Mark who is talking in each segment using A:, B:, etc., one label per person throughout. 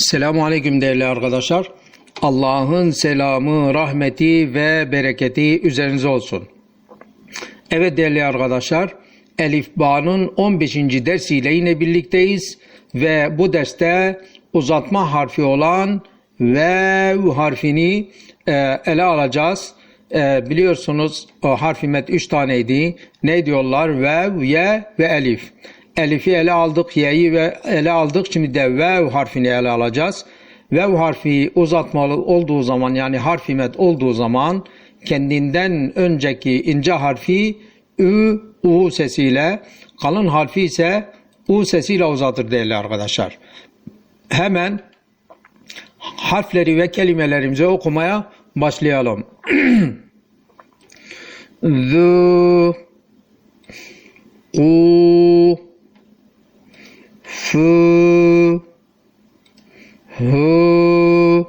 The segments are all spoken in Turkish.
A: Selamun Aleyküm değerli arkadaşlar. Allah'ın selamı, rahmeti ve bereketi üzerinize olsun. Evet değerli arkadaşlar, Elif Ba'nın 15. dersiyle yine birlikteyiz ve bu derste uzatma harfi olan V harfini e, ele alacağız. E, biliyorsunuz harfi met 3 taneydi. Ne diyorlar? Vev, ye ve elif. Elif'i ele aldık, ye'yi ve ele aldık. Şimdi de vev harfini ele alacağız. Vev harfi uzatmalı olduğu zaman yani harfi met olduğu zaman kendinden önceki ince harfi ü, u sesiyle, kalın harfi ise u sesiyle uzatır değerli arkadaşlar. Hemen harfleri ve kelimelerimizi okumaya başlayalım. Zu Ku Fu Hu.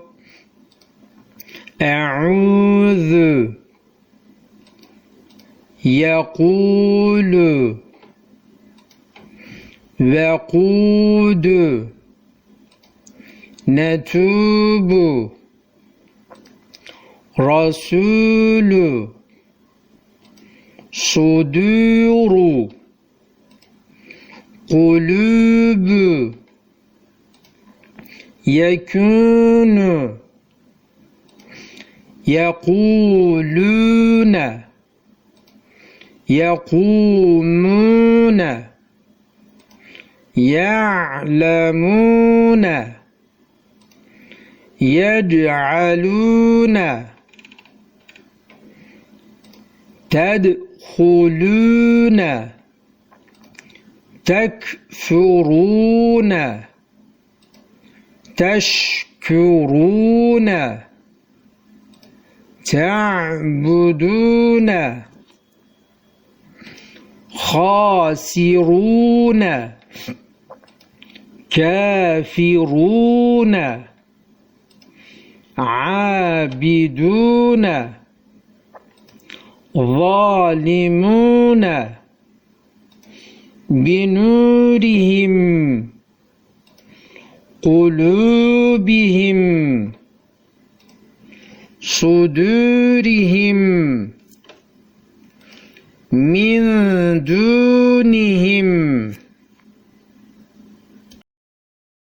A: E'udhu Yekulu. Vekudu. Netubu. Rasulü Suduru. Kulübü يكون يقولون يقومون يعلمون يجعلون تدخلون تكفرون تشكرون تعبدون خاسرون كافرون عابدون ظالمون بنورهم kulubihim sudurihim min dunihim